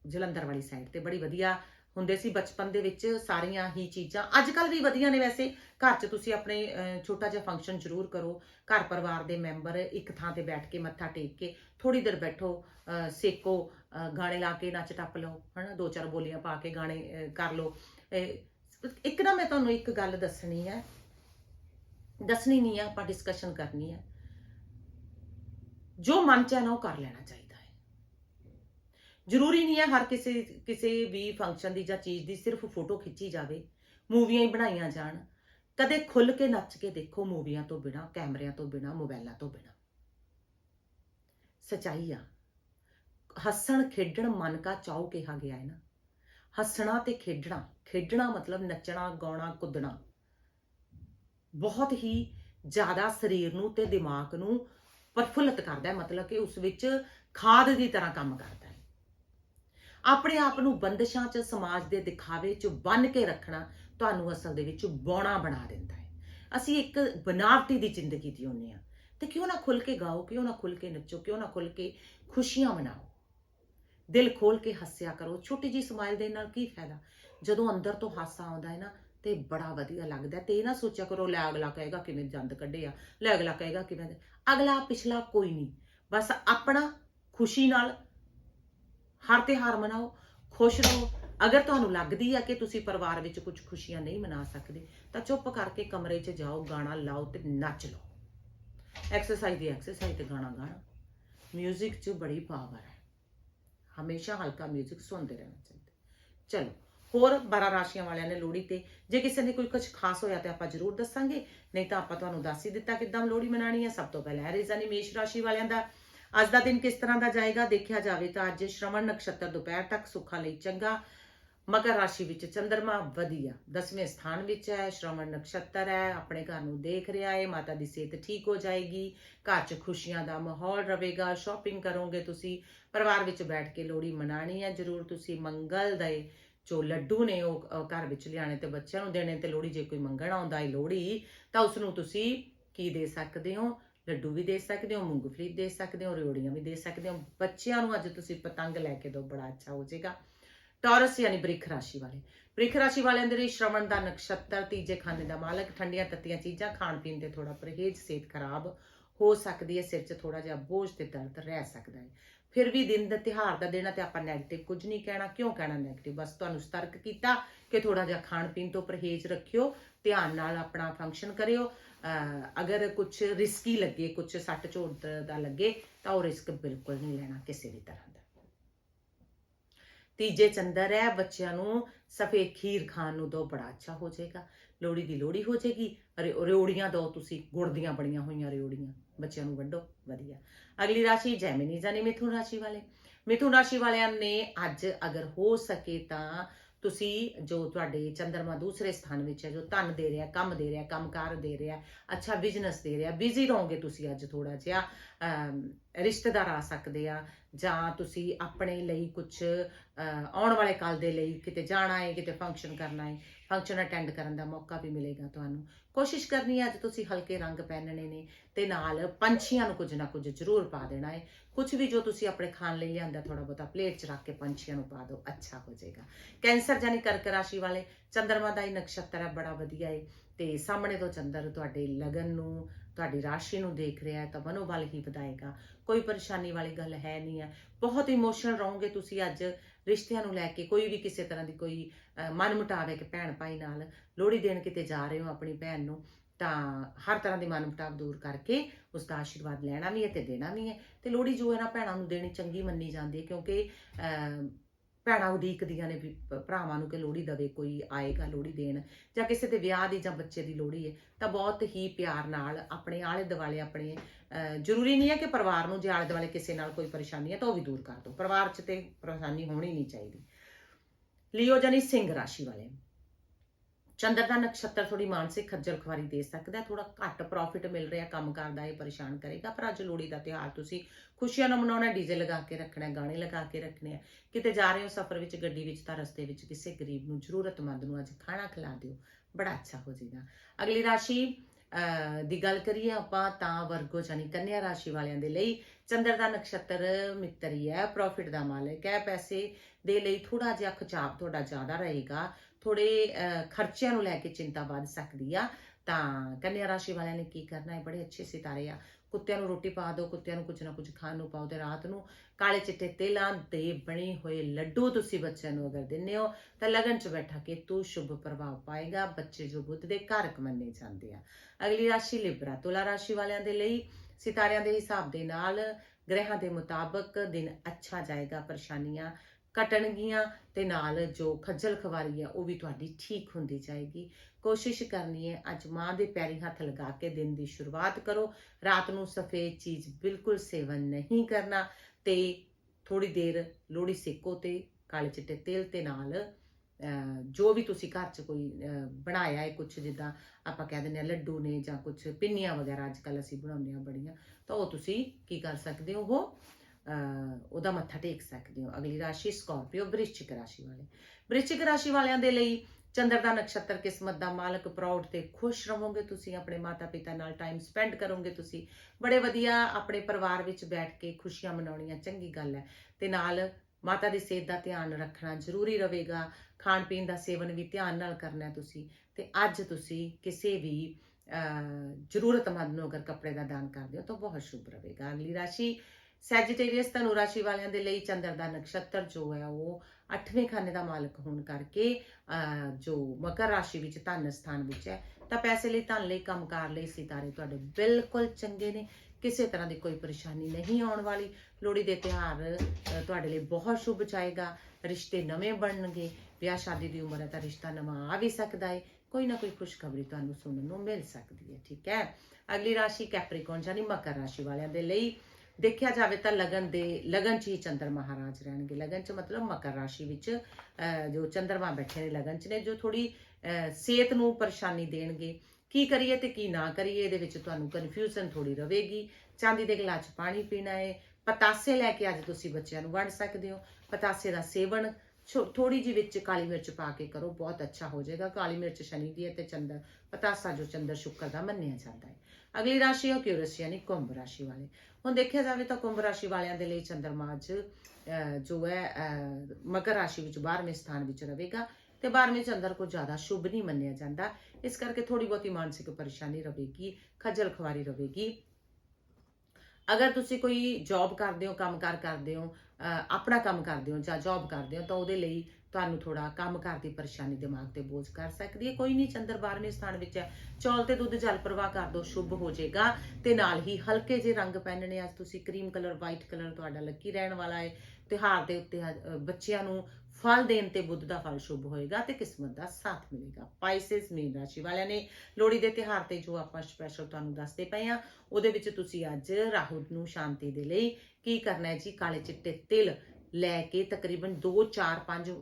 ਜਲੰਧਰ ਵਾਲੀ ਸਾਈਡ ਤੇ ਬੜੀ ਵਧੀਆ ਹੁੰਦੇ ਸੀ। ਬਚਪਨ ਦੇ ਵਿੱਚ ਸਾਰੀਆਂ ਹੀ ਚੀਜ਼ਾਂ ਅੱਜ ਕੱਲ ਵੀ ਵਧੀਆ ਨੇ ਵੈਸੇ। ਘਰ 'ਚ ਤੁਸੀਂ ਆਪਣੇ ਛੋਟਾ ਜਿਹਾ ਫੰਕਸ਼ਨ ਜ਼ਰੂਰ ਕਰੋ। ਘਰ ਪਰਿਵਾਰ ਦੇ ਮੈਂਬਰ ਇੱਕ ਥਾਂ ਤੇ ਬੈਠ ਕੇ ਮੱਥਾ ਟੇਕ ਕੇ ਥੋੜੀ ਦੇਰ ਬੈਠੋ ਸੇਕੋ ਗਾਣੇ ਲਾ ਕੇ ਨੱਚ ਟੱਪ ਲਓ, ਹਨਾ? ਦੋ ਚਾਰ ਬੋਲੀਆਂ ਪਾ ਕੇ ਗਾਣੇ ਕਰ ਲਓ। ਇੱਕ ਨਾ ਮੈਂ ਤੁਹਾਨੂੰ ਇੱਕ ਗੱਲ ਦੱਸਣੀ ਹੈ। ਦੱਸਣੀ ਨਹੀਂ ਹੈ ਆਪਾਂ ਡਿਸਕਸ਼ਨ ਕਰਨੀ ਹੈ ਜੋ ਮਨ ਚ ਨਾ, ਉਹ ਕਰ ਲੈਣਾ ਚਾਹੀਦਾ ਹੈ। ਜ਼ਰੂਰੀ ਨਹੀਂ ਹੈ ਹਰ ਕਿਸੇ ਕਿਸੇ ਵੀ ਫੰਕਸ਼ਨ ਦੀ ਜਾਂ ਚੀਜ਼ ਦੀ ਸਿਰਫ ਫੋਟੋ ਖਿੱਚੀ ਜਾਵੇ, ਮੂਵੀਆਂ ਹੀ ਬਣਾਈਆਂ ਜਾਣ। ਕਦੇ ਖੁੱਲ ਕੇ ਨੱਚ ਕੇ ਦੇਖੋ ਮੂਵੀਆਂ ਤੋਂ ਬਿਨਾ, ਕੈਮਰਿਆਂ ਤੋਂ ਬਿਨਾ ਮੋਬਾਈਲਾਂ ਤੋਂ ਬਿਨਾ। ਸਚਾਈ ਆ। ਹੱਸਣ, ਖੇਡਣ ਮਨ ਕਾ ਚਾਉ ਕਿਹਾ ਗਿਆ ਹੈ ਨਾ। ਹੱਸਣਾ ਤੇ ਖੇਡਣਾ ਖੇਡਣਾ ਮਤਲਬ ਨੱਚਣਾ, ਗਾਉਣਾ, ਕੁੱਦਣਾ। ਬਹੁਤ ਹੀ ਜ਼ਿਆਦਾ ਸਰੀਰ ਨੂੰ ਤੇ ਦਿਮਾਗ ਨੂੰ ਪ੍ਰਫੁੱਲਤ ਕਰਦਾ ਹੈ, ਮਤਲਬ ਕਿ ਉਸ ਵਿੱਚ ਖਾਦ ਦੀ ਤਰ੍ਹਾਂ ਕੰਮ ਕਰਦਾ ਹੈ। ਆਪਣੇ ਆਪ ਨੂੰ ਬੰਦਸ਼ਾਂ 'ਚ, ਸਮਾਜ ਦੇ ਦਿਖਾਵੇ 'ਚ ਬੰਨ ਕੇ ਰੱਖਣਾ ਤੁਹਾਨੂੰ ਅਸਲ ਦੇ ਵਿੱਚ ਬੌਣਾ ਬਣਾ ਦਿੰਦਾ ਹੈ। ਅਸੀਂ ਇੱਕ ਬਨਾਵਟੀ ਦੀ ਜ਼ਿੰਦਗੀ ਜਿਉਂਦੇ ਆ ਤੇ ਕਿਉਂ ਨਾ ਖੁੱਲ ਕੇ ਗਾਓ, ਕਿਉਂ ਨਾ ਖੁੱਲ ਕੇ ਨੱਚੋ, ਕਿਉਂ ਨਾ ਖੁੱਲ ਕੇ ਖੁਸ਼ੀਆਂ ਮਨਾਓ। ਦਿਲ ਖੋਲ ਕੇ ਹੱਸਿਆ ਕਰੋ, ਛੋਟੀ ਜੀ ਸਮਾਈਲ ਦੇ ਨਾਲ ਕੀ ਫਾਇਦਾ? ਜਦੋਂ ਅੰਦਰ ਤੋਂ ਹਾਸਾ ਆਉਂਦਾ ਹੈ ਨਾ ਤੇ ਬੜਾ ਵਧੀਆ ਲੱਗਦਾ ਹੈ। ਤੇ ਇਹ ਨਾ ਸੋਚਿਆ ਕਰੋ ਲੈ ਅਗਲਾ ਕਹੇਗਾ ਕਿਵੇਂ ਜੰਦ ਕੱਢੇ ਆ ਲੈ ਅਗਲਾ ਕਹੇਗਾ ਕਿਵੇਂ ਦੇ- ਅਗਲਾ ਪਿਛਲਾ ਕੋਈ ਨਹੀਂ ਬਸ ਆਪਣਾ ਖੁਸ਼ੀ ਨਾਲ ਹਰ ਤਿਉਹਾਰ ਮਨਾਓ ਖੁਸ਼ ਰਹੋ ਅਗਰ ਤੁਹਾਨੂੰ ਲੱਗਦੀ ਹੈ ਕਿ ਤੁਸੀਂ ਪਰਿਵਾਰ ਵਿੱਚ ਕੁਝ ਖੁਸ਼ੀਆਂ ਨਹੀਂ ਮਨਾ ਸਕਦੇ ਤਾਂ ਚੁੱਪ ਕਰਕੇ ਕਮਰੇ 'ਚ ਜਾਓ ਗਾਣਾ ਲਾਓ ਤੇ ਨੱਚ ਲਓ ਐਕਸਰਸਾਈਜ਼ ਦੀ ਐਕਸਰਸਾਈਜ਼ ਤੇ ਗਾਣਾ ਗਾਣਾ 뮤직 'ਚ ਬੜੀ ਪਾਵਰ ਹੈ ਹਮੇਸ਼ਾ ਹਲਕਾ 뮤직 ਸੁਣਦੇ ਰਹਿਣਾ ਚਾਹੀਦਾ ਚਲੋ ਹੋਰ 12 ਰਾਸ਼ੀਆਂ ਵਾਲਿਆਂ ਨੇ ਲੋਹੜੀ ਤੇ। ਜੇ ਕਿਸੇ ਨੇ ਕੋਈ ਕੁਝ ਖਾਸ ਹੋਇਆ ਤੇ ਆਪਾਂ ਜ਼ਰੂਰ ਦੱਸਾਂਗੇ। ਨਹੀਂ ਤਾਂ ਆਪਾਂ ਤੁਹਾਨੂੰ ਦੱਸ ਹੀ ਦਿੱਤਾ ਕਿਦਾਂ ਲੋਹੜੀ ਮਨਾਣੀ ਹੈ। ਸਭ ਤੋਂ ਪਹਿਲਾਂ ਰੇਜ਼ਾ ਰਿਜ਼ਾਨੀ ਮੇਸ਼ ਰਾਸ਼ੀ ਵਾਲਿਆਂ ਦਾ। ਅੱਜ ਦਾ ਦਿਨ ਕਿਸ ਤਰ੍ਹਾਂ ਦਾ ਜਾਏਗਾ? ਦੇਖਿਆ ਜਾਵੇ ਤਾਂ ਅੱਜ ਸ਼੍ਰਵਣ ਨਕਸ਼ਤਰ ਦੁਪਹਿਰ ਤੱਕ ਸੁੱਖਾਂ ਲਈ ਚੰਗਾ। ਮਕਰ ਰਾਸ਼ੀ ਵਿੱਚ ਚੰਦਰਮਾ ਵਧੀਆ। ਦਸਵੇਂ ਸਥਾਨ ਵਿੱਚ ਹੈ। ਸ਼੍ਰਵਣ ਨਕਸ਼ਤਰ ਹੈ। ਆਪਣੇ ਘਰ ਨੂੰ ਦੇਖ ਰਿਹਾ ਹੈ। ਮਾਤਾ ਦੀ ਸਿਹਤ ਠੀਕ ਹੋ ਜਾਏਗੀ। ਘਰ 'ਚ ਖੁਸ਼ੀਆਂ ਦਾ ਮਾਹੌਲ ਰਹੇਗਾ। ਸ਼ਾਪਿੰਗ ਕਰੋਗੇ ਤੁਸੀਂ। ਪਰਿਵਾਰ ਵਿੱਚ ਬੈਠ ਕੇ ਲੋਹੜੀ ਮਨਾਣੀ ਹੈ। ਜ਼ਰੂਰ ਤੁਸੀਂ ਮੰਗਲ ਦੇ ਜੋ ਲੱਡੂ ਨੇ ਉਹ ਘਰ ਵਿੱਚ ਲਿਆਣੇ ਤੇ ਬੱਚਿਆਂ ਨੂੰ ਦੇਣੇ ਤੇ ਲੋਹੜੀ ਜੇ ਕੋਈ ਮੰਗਣ ਆਉਂਦਾ ਹੈ ਲੋਹੜੀ, ਤਾਂ ਉਸ ਨੂੰ ਤੁਸੀਂ ਕੀ ਦੇ ਸਕਦੇ ਹੋ? ਲੱਡੂ ਵੀ ਦੇ ਸਕਦੇ ਹੋ ਮੂੰਗਫਲੀ ਦੇ ਸਕਦੇ ਹੋ, ਰਿਓੜੀਆਂ ਵੀ ਦੇ ਸਕਦੇ ਹੋ। ਬੱਚਿਆਂ ਨੂੰ ਅੱਜ ਤੁਸੀਂ ਪਤੰਗ ਲੈ ਕੇ ਦਿਓ, ਬੜਾ ਅੱਛਾ ਹੋ ਜਾਏਗਾ। ਟੌਰਸ ਯਾਨੀ ਬ੍ਰਿਖ ਰਾਸ਼ੀ ਵਾਲੇ। ਬ੍ਰਿਖ ਰਾਸ਼ੀ ਵਾਲਿਆਂ ਦੇ ਲਈ ਸ਼੍ਰਵਣ ਦਾ ਨਕਸ਼ਤਰ, ਤੀਜੇ ਖਾਨੇ ਦਾ ਮਾਲਕ, ਠੰਡੀਆਂ ਤੱਤੀਆਂ ਚੀਜ਼ਾਂ ਖਾਣ ਪੀਣ ਤੇ ਥੋੜਾ ਪਰਹੇਜ਼, ਸਿਹਤ ਖਰਾਬ ਹੋ ਸਕਦੀ ਹੈ, ਸਿਰ 'ਚ ਥੋੜਾ ਜਿਹਾ ਬੋਝ ਤੇ ਦਰਦ ਰਹਿ ਸਕਦਾ ਹੈ। ਫਿਰ ਵੀ ਦਿਨ ਦਾ ਤਿਹਾਰ ਦਾ ਦਿਨ ਹੈ ਤੇ ਆਪਾਂ 네ਗੇਟਿਵ ਕੁਝ ਨਹੀਂ ਕਹਿਣਾ, ਕਿਉਂ ਕਹਿਣਾ 네ਗੇਟਿਵ ਬਸ ਤੁਹਾਨੂੰ ਸਤਰਕ ਕੀਤਾ ਕਿ ਥੋੜਾ ਜਿਹਾ ਖਾਣ ਪੀਣ ਤੋਂ ਪਰਹੇਜ਼ ਰੱਖਿਓ, ਧਿਆਨ ਨਾਲ ਆਪਣਾ ਫੰਕਸ਼ਨ ਕਰਿਓ। ਅਗਰ ਕੁਝ ਰਿਸਕੀ ਲੱਗੇ ਕੁਝ ਸੱਟ ਝੋਟ ਦਾ ਲੱਗੇ, ਤਾਂ ਉਹ ਰਿਸਕ ਬਿਲਕੁਲ ਨਹੀਂ ਲੈਣਾ ਕਿਸੇ ਵੀ ਤਰ੍ਹਾਂ ਦਾ। ਤੀਜੇ ਚੰਦਰ ਹੈ ਬੱਚਿਆਂ ਨੂੰ ਸਫੇਦ ਖੀਰ ਖਾਣ ਨੂੰ ਦੋ ਬੜਾ ਅੱਛਾ ਹੋ ਜਾਏਗਾ। ਲੋਹੜੀ ਦੀ ਲੋਹੜੀ ਹੋ ਜਾਏਗੀ। ਅਰੇ ਰਿਓੜੀਆਂ ਦੋ ਤੁਸੀਂ ਗੁੜ ਦੀਆਂ ਬਣੀਆਂ ਹੋਈਆਂ ਰਿਓੜੀਆਂ ਬੱਚਿਆਂ ਨੂੰ ਵੱਡੋ ਵਧੀਆ। ਅਗਲੀ ਰਾਸ਼ੀ ਜੈਮਿਨੀ ਜਾਨੀ ਮਿਥੁਨ ਰਾਸ਼ੀ ਵਾਲੇ। ਮਿਥੁਨ ਰਾਸ਼ੀ ਵਾਲਿਆਂ ਨੇ ਅੱਜ ਅਗਰ ਹੋ ਸਕੇ ਤਾਂ ਤੁਸੀਂ ਜੋ ਤੁਹਾਡੇ ਚੰਦਰਮਾ ਦੂਸਰੇ ਸਥਾਨ ਵਿੱਚ ਹੈ ਜੋ ਧਨ ਦੇ ਰਿਹਾ ਕੰਮ ਦੇ ਰਿਹਾ ਕੰਮਕਾਰ ਦੇ ਰਿਹਾ ਅੱਛਾ ਬਿਜ਼ਨਸ ਦੇ ਰਿਹਾ ਬਿਜ਼ੀ ਰਹੋਗੇ ਤੁਸੀਂ ਅੱਜ ਥੋੜਾ ਜਿਹਾ ਅਮ, ਰਿਸ਼ਤੇਦਾਰ ਆ ਸਕਦੇ ਆ ਜਾਂ ਤੁਸੀਂ ਆਪਣੇ ਲਈ ਕੁਝ ਆਉਣ ਵਾਲੇ ਕੱਲ ਦੇ ਲਈ ਕਿਤੇ ਜਾਣਾ ਹੈ, ਕਿਤੇ ਫੰਕਸ਼ਨ ਕਰਨਾ ਹੈ ਫੰਕਸ਼ਨ ਅਟੈਂਡ ਕਰਨ ਦਾ ਮੌਕਾ ਵੀ ਮਿਲੇਗਾ ਤੁਹਾਨੂੰ। ਕੋਸ਼ਿਸ਼ ਕਰਨੀ ਹੈ, ਅੱਜ ਤੁਸੀਂ ਹਲਕੇ ਰੰਗ ਪਹਿਨਣੇ ਨੇ ਤੇ ਨਾਲ ਪੰਛੀਆਂ ਨੂੰ ਕੁਝ ਨਾ ਕੁਝ ਜ਼ਰੂਰ ਪਾ ਦੇਣਾ ਹੈ। ਕੁਝ ਵੀ ਜੋ ਤੁਸੀਂ ਆਪਣੇ ਖਾਣ ਲਈ ਲਿਆਂਦਾ ਥੋੜਾ ਬਹੁਤਾ ਪਲੇਟ 'ਚ ਰੱਖ ਕੇ ਪੰਛੀਆਂ ਨੂੰ ਪਾ ਦਿਓ, ਅੱਛਾ ਹੋ ਜਾਏਗਾ। ਕੈਂਸਰ ਜਾਨੀ ਕਰਕ ਰਾਸ਼ੀ ਵਾਲੇ, ਚੰਦਰਮਾ ਦਾ ਹੀ ਨਕਸ਼ਤਰ ਹੈ, ਬੜਾ ਵਧੀਆ ਹੈ ਤੇ ਸਾਹਮਣੇ ਤੋਂ ਚੰਦਰ ਤੁਹਾਡੇ ਲਗਨ ਨੂੰ ਤੁਹਾਡੀ ਰਾਸ਼ੀ ਨੂੰ ਦੇਖ ਰਿਹਾ ਹੈ ਤਾਂ ਮਨੋਬਲ ਹੀ ਵਧਾਏਗਾ। ਕੋਈ ਪਰੇਸ਼ਾਨੀ ਵਾਲੀ ਗੱਲ ਹੈ ਨਹੀਂ ਹੈ। ਬਹੁਤ ਇਮੋਸ਼ਨਲ ਰਹੋਗੇ ਤੁਸੀਂ ਅੱਜ ਰਿਸ਼ਤਿਆਂ ਨੂੰ ਲੈ ਕੇ ਕੋਈ ਵੀ ਕਿਸੇ ਤਰ੍ਹਾਂ ਦੀ ਕੋਈ ਅਹ, ਮਨ ਮੁਟਾਵੇ ਕਿ ਭੈਣ ਭਾਈ ਨਾਲ ਲੋਹੜੀ ਦੇਣ ਕਿਤੇ ਜਾ ਰਹੇ ਹੋ ਆਪਣੀ ਭੈਣ ਨੂੰ ਤਾਂ ਹਰ ਤਰ੍ਹਾਂ ਦੇ ਮਨ ਮੁਟਾਵ ਦੂਰ ਕਰਕੇ ਉਸ ਦਾ ਆਸ਼ੀਰਵਾਦ ਲੈਣਾ ਵੀ ਹੈ ਤੇ ਦੇਣਾ ਵੀ ਹੈ। ਤੇ ਲੋਹੜੀ ਜੋ ਹੈ ਨਾ ਭੈਣਾਂ ਨੂੰ ਦੇਣੀ ਚੰਗੀ ਮੰਨੀ ਜਾਂਦੀ ਹੈ ਕਿਉਂਕਿ ਭੈਣਾਂ ਉਡੀਕਦੀਆਂ ਨੇ ਵੀ ਭਰਾਵਾਂ ਨੂੰ ਕਿ ਲੋਹੜੀ ਦਵੇ ਕੋਈ ਆਏਗਾ ਲੋਹੜੀ ਦੇਣ ਜਾਂ ਕਿਸੇ ਦੇ ਵਿਆਹ ਦੀ ਜਾਂ ਬੱਚੇ ਦੀ ਲੋਹੜੀ ਹੈ ਤਾਂ ਬਹੁਤ ਹੀ ਪਿਆਰ ਨਾਲ ਆਪਣੇ ਆਲੇ ਦੁਆਲੇ ਆਪਣੇ ਅਹ, ਜ਼ਰੂਰੀ ਨਹੀਂ ਹੈ ਕਿ ਪਰਿਵਾਰ ਨੂੰ ਜੇ ਆਲੇ ਦੁਆਲੇ ਕਿਸੇ ਨਾਲ ਕੋਈ ਪਰੇਸ਼ਾਨੀ ਹੈ ਤਾਂ ਉਹ ਵੀ ਦੂਰ ਕਰ ਦਿਓ। ਪਰਿਵਾਰ 'ਚ ਤੇ ਪਰੇਸ਼ਾਨੀ ਹੋਣੀ ਨਹੀਂ ਚਾਹੀਦੀ। ਲਿਓ ਜਾਨੀ ਸਿੰਘ ਰਾਸ਼ੀ ਵਾਲੇ। ਚੰਦਰ ਦਾ ਨਕਸ਼ਤਰ ਥੋੜੀ ਮਾਨਸਿਕ ਖੱਜਲ ਖੁਆਰੀ ਦੇ ਸਕਦਾ ਹੈ ਥੋੜਾ ਘੱਟ ਪ੍ਰੋਫਿਟ ਮਿਲ ਰਿਹਾ ਕੰਮ ਕਰਦਾ ਇਹ ਪਰੇਸ਼ਾਨ ਕਰੇਗਾ ਪਰ ਅੱਜ ਲੋਹੜੀ ਦਾ ਤਿਉਹਾਰ ਤੁਸੀਂ ਖੁਸ਼ੀਆਂ ਨਾਲ ਮਨਾਉਣਾ ਡੀਜੇ ਲਗਾ ਕੇ ਰੱਖਣਾ ਗਾਣੇ ਲਗਾ ਕੇ ਰੱਖਣੇ ਆ। ਕਿਤੇ ਜਾ ਰਹੇ ਹੋ ਸਫ਼ਰ ਵਿੱਚ ਗੱਡੀ ਵਿੱਚ ਤਾਂ ਰਸਤੇ ਵਿੱਚ ਕਿਸੇ ਗਰੀਬ ਨੂੰ ਜ਼ਰੂਰਤਮੰਦ ਨੂੰ ਅੱਜ ਖਾਣਾ ਖਿਲਾ ਦਿਓ ਬੜਾ ਅੱਛਾ ਹੋ ਜਾਏਗਾ। ਅਗਲੀ ਰਾਸ਼ੀ ਅਹ, ਦੀ ਗੱਲ ਕਰੀਏ ਆਪਾਂ ਤਾਂ ਵਰਗੋ ਜਾਨੀ ਕੰਨਿਆ ਰਾਸ਼ੀ ਵਾਲਿਆਂ ਦੇ ਲਈ ਚੰਦਰ ਦਾ ਨਕਸ਼ਤਰ ਮਿੱਤਰੀ ਹੈ ਪ੍ਰੋਫਿਟ ਦਾ ਮਾਲਕ ਹੈ ਪੈਸੇ ਦੇ ਲਈ ਥੋੜਾ ਜਿਹਾ ਖਚਾਵ ਤੁਹਾਡਾ ਜ਼ਿਆਦਾ ਰਹੇਗਾ। ਥੋੜੇ ਖਰਚਿਆਂ ਨੂੰ ਲੈ ਕੇ ਚਿੰਤਾ ਵੱਧ ਸਕਦੀ ਆ। ਤਾਂ ਕੰਨਿਆ ਰਾਸ਼ੀ ਵਾਲਿਆਂ ਨੇ ਕੀ ਕਰਨਾ ਹੈ? ਬੜੇ ਅੱਛੇ ਸਿਤਾਰੇ ਆ। ਕੁੱਤਿਆਂ ਨੂੰ ਰੋਟੀ ਪਾ ਦਿਓ, ਕੁੱਤਿਆਂ ਨੂੰ ਕੁਝ ਨਾ ਕੁਝ ਖਾਣ ਨੂੰ ਪਾਓ ਤੇ ਰਾਤ ਨੂੰ ਕਾਲੇ ਚਿੱਟੇ ਤੇਲਾਂ ਦੇ ਬਣੇ ਹੋਏ ਲੱਡੂ ਤੁਸੀਂ ਬੱਚਿਆਂ ਨੂੰ ਅਗਰ ਦਿੰਦੇ ਹੋ, ਤਾਂ ਲਗਨ ਚ ਬੈਠਾ ਕੇ ਤੂੰ ਸ਼ੁਭ ਪ੍ਰਭਾਵ ਪਾਏਗਾ, ਬੱਚੇ ਜੋ ਬੁੱਧ ਦੇ ਘਰਕ ਮੰਨੇ ਜਾਂਦੇ ਆ। ਅਗਲੀ ਰਾਸ਼ੀ ਲਿਬਰਾ। ਤੁਲਾ ਰਾਸ਼ੀ ਵਾਲਿਆਂ ਦੇ ਲਈ ਸਿਤਾਰਿਆਂ ਦੇ ਹਿਸਾਬ ਦੇ ਨਾਲ ਗ੍ਰਹਿਾਂ ਦੇ ਮੁਤਾਬਕ ਦਿਨ ਅੱਛਾ ਜਾਏਗਾ, ਪਰੇਸ਼ਾਨੀਆਂ ਘਟਣਗੀਆਂ ਤੇ ਨਾਲ ਜੋ ਖੱਜਲ ਖਵਾਰੀ ਹੈ ਉਹ ਵੀ ਤੁਹਾਡੀ ਠੀਕ ਹੁੰਦੀ ਜਾਏਗੀ। ਕੋਸ਼ਿਸ਼ ਕਰਨੀ ਹੈ, ਅੱਜ ਮਾਂ ਦੇ ਪੈਰੀ ਹੱਥ ਲਗਾ ਕੇ ਦਿਨ ਦੀ ਸ਼ੁਰੂਆਤ ਕਰੋ। ਰਾਤ ਨੂੰ ਸਫੇਦ ਚੀਜ਼ ਬਿਲਕੁਲ ਸੇਵਨ ਨਹੀਂ ਕਰਨਾ ਤੇ ਥੋੜੀ ਦੇਰ ਲੋਹੜੀ ਸੇਕੋ ਤੇ ਕਾਲੇ ਚਿੱਟੇ ਤੇਲ ਤੇ ਨਾਲ ਜੋ ਵੀ ਤੁਸੀਂ ਘਰ 'ਚ ਕੋਈ ਬਣਾਇਆ ਹੈ ਕੁਝ ਜਿੱਦਾਂ ਆਪਾਂ ਕਹਿ ਦਿੰਦੇ ਆ ਲੱਡੂ ਨੇ ਜਾਂ ਕੁਝ ਪਿੰਨੀਆਂ ਵਗੈਰਾ ਅੱਜ ਕੱਲ ਅਸੀਂ ਬਣਾਉਂਦੇ ਆ ਬੜੀਆਂ, ਤਾਂ ਉਹ ਤੁਸੀਂ ਕੀ ਕਰ ਸਕਦੇ ਹੋ? ਉਹ ਉਹਦਾ ਮੱਥਾ ਟੇਕ ਸਕਦੇ ਹੋ। ਅਗਲੀ ਰਾਸ਼ੀ ਸਕਾਰਪੀਓ, ਬ੍ਰਿਸ਼ਚਿਕ ਰਾਸ਼ੀ ਵਾਲੇ। ਬ੍ਰਿਸ਼ਚਿਕ ਰਾਸ਼ੀ ਵਾਲਿਆਂ ਦੇ ਲਈ ਚੰਦਰ ਦਾ ਨਕਸ਼ਤਰ, ਕਿਸਮਤ ਦਾ ਮਾਲਕ, ਪ੍ਰਾਊਡ ਤੇ ਖੁਸ਼ ਰਹੋਗੇ ਤੁਸੀਂ, ਆਪਣੇ ਮਾਤਾ ਪਿਤਾ ਨਾਲ ਟਾਈਮ ਸਪੈਂਡ ਕਰੋਗੇ ਤੁਸੀਂ। ਬੜੇ ਵਧੀਆ ਆਪਣੇ ਪਰਿਵਾਰ ਵਿੱਚ ਬੈਠ ਕੇ ਖੁਸ਼ੀਆਂ ਮਨਾਉਣੀਆਂ, ਚੰਗੀ ਗੱਲ ਹੈ। ਤੇ ਨਾਲ ਮਾਤਾ ਦੀ ਸਿਹਤ ਦਾ ਧਿਆਨ ਰੱਖਣਾ ਜ਼ਰੂਰੀ ਰਹੇਗਾ। ਖਾਣ ਪੀਣ ਦਾ ਸੇਵਨ ਵੀ ਧਿਆਨ ਨਾਲ ਕਰਨਾ ਤੁਸੀਂ। ਤੇ ਅੱਜ ਤੁਸੀਂ ਕਿਸੇ ਵੀ ਜ਼ਰੂਰਤਮੰਦ ਨੂੰ ਅਗਰ ਕੱਪੜੇ ਦਾ ਦਾਨ ਕਰਦੇ ਹੋ ਤਾਂ ਬਹੁਤ ਸ਼ੁਭ ਰਹੇਗਾ। ਅਗਲੀ ਰਾਸ਼ੀ ਸੈਜੀਟੇਰੀਅਸ ਧਨੁ ਰਾਸ਼ੀ ਵਾਲਿਆਂ ਦੇ ਲਈ ਚੰਦਰ ਦਾ ਨਕਸ਼ਤਰ ਜੋ ਹੈ ਉਹ 8ਵੇਂ ਖਾਨੇ ਦਾ ਮਾਲਕ ਹੋਣ ਕਰਕੇ ਜੋ ਮਕਰ ਰਾਸ਼ੀ ਵਿੱਚ ਧਨ ਸਥਾਨ ਵਿੱਚ ਹੈ, ਤਾਂ ਪੈਸੇ ਲਈ, ਧਨ ਲਈ, ਕੰਮਕਾਰ ਲਈ ਸਿਤਾਰੇ ਤੁਹਾਡੇ ਬਿਲਕੁਲ ਚੰਗੇ ਨੇ। ਕਿਸੇ ਤਰ੍ਹਾਂ ਦੀ ਕੋਈ ਪਰੇਸ਼ਾਨੀ ਨਹੀਂ ਆਉਣ ਵਾਲੀ। ਲੋਹੜੀ ਦੇ ਤਿਉਹਾਰ ਤੁਹਾਡੇ ਲਈ ਬਹੁਤ ਸ਼ੁਭ ਜਾਏਗਾ। ਰਿਸ਼ਤੇ ਨਵੇਂ ਬਣਨਗੇ। ਵਿਆਹ ਸ਼ਾਦੀ ਦੀ ਉਮਰ ਹੈ ਤਾਂ ਰਿਸ਼ਤਾ ਨਵਾਂ ਆ ਵੀ ਸਕਦਾ ਹੈ ਕੋਈ ਨਾ ਕੋਈ ਖੁਸ਼ਖਬਰੀ ਤੁਹਾਨੂੰ ਸੁਣਨ ਨੂੰ ਮਿਲ ਸਕਦੀ ਹੈ, ਠੀਕ ਹੈ? ਅਗਲੀ ਰਾਸ਼ੀ ਕੈਪਰੀਕੌਨ ਯਾਨੀ ਮਕਰ ਰਾਸ਼ੀ ਵਾਲਿਆਂ ਦੇ ਲਈ ਦੇਖਿਆ ਜਾਵੇ ਤਾਂ ਲਗਨ ਦੇ, ਲਗਨ ਚ ਹੀ ਚੰਦਰ ਮਹਾਰਾਜ ਰਹਿਣਗੇ। ਲਗਨ ਚ ਮਤਲਬ ਮਕਰ ਰਾਸ਼ੀ ਵਿੱਚ ਜੋ ਚੰਦਰਮਾ ਬੈਠੇ ਨੇ ਲਗਨ ਚ ਨੇ, ਜੋ ਥੋੜੀ ਸਿਹਤ ਨੂੰ ਪਰੇਸ਼ਾਨੀ ਦੇਣਗੇ। ਕੀ ਕਰੀਏ ਤੇ ਕੀ ਨਾ ਕਰੀਏ, ਇਹਦੇ ਵਿੱਚ ਤੁਹਾਨੂੰ ਕਨਫਿਊਜ਼ਨ ਥੋੜੀ ਰਹੇਗੀ। ਚਾਂਦੀ ਦੇ ਗਲਾਸ 'ਚ ਪਾਣੀ ਪੀਣਾ ਹੈ ਪਤਾਸੇ ਲੈ ਕੇ ਅੱਜ ਤੁਸੀਂ ਬੱਚਿਆਂ ਨੂੰ ਵੰਡ ਸਕਦੇ ਹੋ। ਪਤਾਸੇ ਦਾ ਸੇਵਨ ਥੋੜੀ ਜਿਹੀ ਵਿੱਚ ਕਾਲੀ ਮਿਰਚ ਪਾ ਕੇ ਕਰੋ ਬਹੁਤ ਅੱਛਾ ਹੋ ਜਾਏਗਾ। ਕਾਲੀ ਮਿਰਚ ਸ਼ਨੀ ਦੀ ਹੈ ਤੇ ਚੰਦਰ ਪਤਾਸਾ ਜੋ ਚੰਦਰ ਸ਼ੁਕਰ ਦਾ ਮੰਨਿਆ ਜਾਂਦਾ ਹੈ। ਅਗਲੀ ਰਾਸ਼ੀ ਹੈ ਕਿਉਰਸ ਯਾਨੀ ਕੁੰਭ ਰਾਸ਼ੀ ਵਾਲੇ। ਹੁਣ ਦੇਖਿਆ ਜਾਵੇ ਤਾਂ ਕੁੰਭ ਰਾਸ਼ੀ ਵਾਲਿਆਂ ਦੇ ਲਈ ਚੰਦਰਮਾ ਅੱਜ ਅਹ, ਜੋ ਹੈ ਅਹ, ਮਕਰ ਰਾਸ਼ੀ ਵਿੱਚ 12ਵੇਂ ਸਥਾਨ ਵਿੱਚ ਰਹੇਗਾ ਤੇ 12ਵੇਂ ਚੰਦਰ ਕੋ ਜ਼ਿਆਦਾ ਸ਼ੁਭ ਨਹੀਂ ਮੰਨਿਆ ਜਾਂਦਾ। ਇਸ ਕਰਕੇ ਥੋੜੀ ਬਹੁਤੀ ਮਾਨਸਿਕ ਪਰੇਸ਼ਾਨੀ ਰਹੇਗੀ ਖੱਜਲ ਖਵਾਰੀ ਰਹੇਗੀ। ਅਗਰ ਤੁਸੀਂ ਕੋਈ ਜੌਬ ਕਰਦੇ ਹੋ ਕੰਮਕਾਰ ਕਰਦੇ ਹੋ ਆਪਣਾ ਕੰਮ ਕਰਦੇ ਹੋ ਜਾਂ ਜੌਬ ਕਰਦੇ ਹੋ, ਤਾਂ ਉਹਦੇ ਲਈ ਤੁਹਾਨੂੰ ਥੋੜਾ ਕੰਮਕਾਰ ਦੀ ਪਰੇਸ਼ਾਨੀ ਦਿਮਾਗ ਤੇ ਬੋਝ ਕਰ ਸਕਦੀ ਹੈ। ਕੋਈ ਨਹੀਂ, ਚੰਦਰ 12ਵੇਂ ਸਥਾਨ ਵਿੱਚ ਹੈ। ਚੌਲ ਤੇ ਦੁੱਧ ਜਲ ਪ੍ਰਵਾਹ ਕਰ ਦੋ, ਸ਼ੁਭ ਹੋ ਜਾਏਗਾ। ਤੇ ਨਾਲ ਹੀ ਹਲਕੇ ਜਿਹੇ ਰੰਗ ਪਹਿਨਣੇ ਅੱਜ ਤੁਸੀਂ ਕਰੀਮ ਕਲਰ ਵਾਈਟ ਕਲਰ ਤੁਹਾਡਾ ਲੱਕੀ ਰਹਿਣ ਵਾਲਾ ਹੈ। ਤਿਉਹਾਰ ਦੇ ਉੱਤੇ ਬੱਚਿਆਂ ਨੂੰ ਫਲ ਦੇਣ ਤੇ ਬੁੱਧ ਦਾ ਫਲ ਸ਼ੁਭ ਹੋਏਗਾ ਤੇ ਕਿਸਮਤ ਦਾ ਸਾਥ ਮਿਲੇਗਾ। ਪਾਈਸਸ ਮੀਨ ਰਾਸ਼ੀ ਵਾਲਿਆਂ ਨੇ ਲੋਹੜੀ ਦੇ ਤਿਉਹਾਰ ਤੇ ਜੋ ਆਪਾਂ ਸਪੈਸ਼ਲ ਤੁਹਾਨੂੰ ਦੱਸਦੇ ਪਏ ਆ ਉਹਦੇ ਵਿੱਚ ਤੁਸੀਂ ਅੱਜ ਰਾਹੂ ਨੂੰ ਸ਼ਾਂਤੀ ਦੇ ਲਈ ਕੀ ਕਰਨਾ ਹੈ ਜੀ ਕਾਲੇ ਚਿੱਟੇ ਤਿਲ ਲੈ ਕੇ ਤਕਰੀਬਨ 2 4 5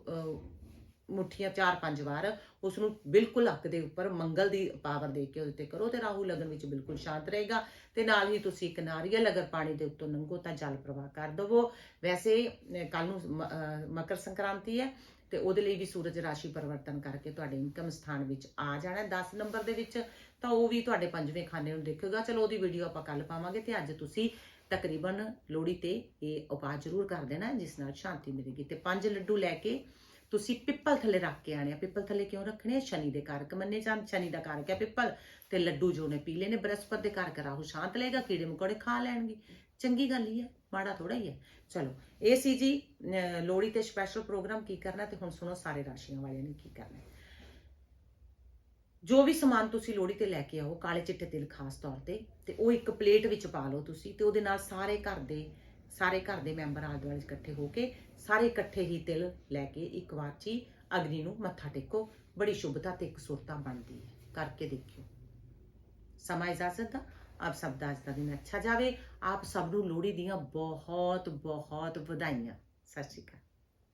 ਮੁੱਠੀਆਂ 4 5 ਵਾਰ ਉਸ ਨੂੰ ਬਿਲਕੁਲ ਅੱਗ ਦੇ ਉੱਪਰ ਮੰਗਲ ਦੀ ਪਾਵਰ ਦੇ ਕੇ ਉਹਦੇ ਤੇ ਕਰੋ ਤੇ ਰਾਹੂ ਲਗਨ ਵਿੱਚ ਬਿਲਕੁਲ ਸ਼ਾਂਤ ਰਹੇਗਾ ਤੇ ਨਾਲ ਹੀ ਤੁਸੀਂ ਇੱਕ ਨਾਰੀਅਲ ਅਗਰ ਪਾਣੀ ਦੇ ਉੱਤੋਂ ਲੰਘੋ ਤਾਂ ਜਲ ਪ੍ਰਵਾਹ ਕਰ ਦਵੋ। ਵੈਸੇ ਕੱਲ ਨੂੰ ਮਕਰ ਸੰਕ੍ਰਾਂਤੀ ਹੈ ਤੇ ਉਹਦੇ ਲਈ ਵੀ ਸੂਰਜ ਰਾਸ਼ੀ ਪਰਿਵਰਤਨ ਕਰਕੇ ਤੁਹਾਡੇ ਇਨਕਮ ਸਥਾਨ ਵਿੱਚ ਆ ਜਾਣਾ ਹੈ 10 ਨੰਬਰ ਦੇ ਵਿੱਚ। ਤਾਂ ਉਹ ਵੀ ਤੁਹਾਡੇ ਪੰਜਵੇਂ ਖਾਨੇ ਨੂੰ ਦੇਖੇਗਾ। ਚਲੋ, ਉਹਦੀ ਵੀਡੀਓ ਆਪਾਂ ਕੱਲ ਪਾਵਾਂਗੇ ਤੇ ਅੱਜ ਤੁਸੀਂ ਤਕਰੀਬਨ ਲੋਹੜੀ ਤੇ ਇਹ ਉਪਾਅ ਜ਼ਰੂਰ ਕਰ ਦੇਣਾ, ਜਿਸ ਨਾਲ ਸ਼ਾਂਤੀ ਮਿਲੇਗੀ। ਤੇ ਪੰਜ ਲੱਡੂ ਲੈ ਕੇ ਤੁਸੀਂ ਪਿੱਪਲ ਥੱਲੇ ਰੱਖ ਕੇ ਆਣੇ ਆ। ਪਿੱਪਲ ਥੱਲੇ ਕਿਉਂ ਰੱਖਣੇ ਸ਼ਨੀ ਦੇ ਕਾਰਕ ਮੰਨੇ ਜਾਣ। ਸ਼ਨੀ ਦਾ ਕਾਰਕ ਹੈ ਪਿੱਪਲ। ਤੇ ਲੱਡੂ ਜੋ ਨੇ ਪੀਲੇ ਨੇ, ਬ੍ਰਹਸਪਤ ਦੇ ਕਾਰਕ ਰਾਹੂ ਸ਼ਾਂਤ ਲਏਗਾ, ਕੀੜੇ ਮਕੌੜੇ ਖਾ ਲੈਣਗੇ। ਚੰਗੀ ਗੱਲ ਹੀ ਹੈ, ਮਾੜਾ ਥੋੜਾ ਹੀ ਹੈ। ਚਲੋ, ਇਹ ਸੀ ਜੀ, ਅਹ ਲੋਹੜੀ ਤੇ ਸਪੈਸ਼ਲ ਪ੍ਰੋਗਰਾਮ ਕੀ ਕਰਨਾ ਤੇ ਹੁਣ ਸੁਣੋ ਸਾਰੇ ਰਾਸ਼ੀਆਂ ਵਾਲਿਆਂ ਨੇ ਕੀ ਕਰਨਾ ਜੋ ਵੀ ਸਮਾਨ ਤੁਸੀਂ ਲੋਹੜੀ ਤੇ ਲੈ ਕੇ ਆਓ, ਕਾਲੇ ਚਿੱਟੇ ਤਿਲ ਖਾਸ ਤੌਰ ਤੇ ਤੇ ਉਹ ਇੱਕ ਪਲੇਟ ਵਿੱਚ ਪਾ ਲਓ ਤੁਸੀਂ, ਤੇ ਉਹਦੇ ਨਾਲ ਸਾਰੇ ਘਰ ਦੇ, ਸਾਰੇ ਘਰ ਦੇ ਮੈਂਬਰ ਆਲੇ ਦੁਆਲੇ ਇਕੱਠੇ ਹੋ ਕੇ ਸਾਰੇ ਇਕੱਠੇ ਹੀ ਤਿਲ ਲੈ ਕੇ ਇੱਕ ਵਾਰ 'ਚ ਹੀ ਅਗਨੀ ਨੂੰ ਮੱਥਾ ਟੇਕੋ। ਬੜੀ ਸ਼ੁਭਤਾ ਤੇ ਇੱਕ ਸੁਰਤਾ ਬਣਦੀ ਹੈ। ਕਰਕੇ ਦੇਖਿਓ। ਸਮਾਂ ਇਜਾਜ਼ਤ ਦਾ। ਆਪ ਸਭ ਦਾ ਅੱਜ ਦਾ ਦਿਨ ਅੱਛਾ ਜਾਵੇ। ਆਪ ਸਭ ਨੂੰ ਲੋਹੜੀ ਦੀਆਂ ਬਹੁਤ ਬਹੁਤ ਵਧਾਈਆਂ। ਸਤਿ ਸ਼੍ਰੀ ਅਕਾਲ।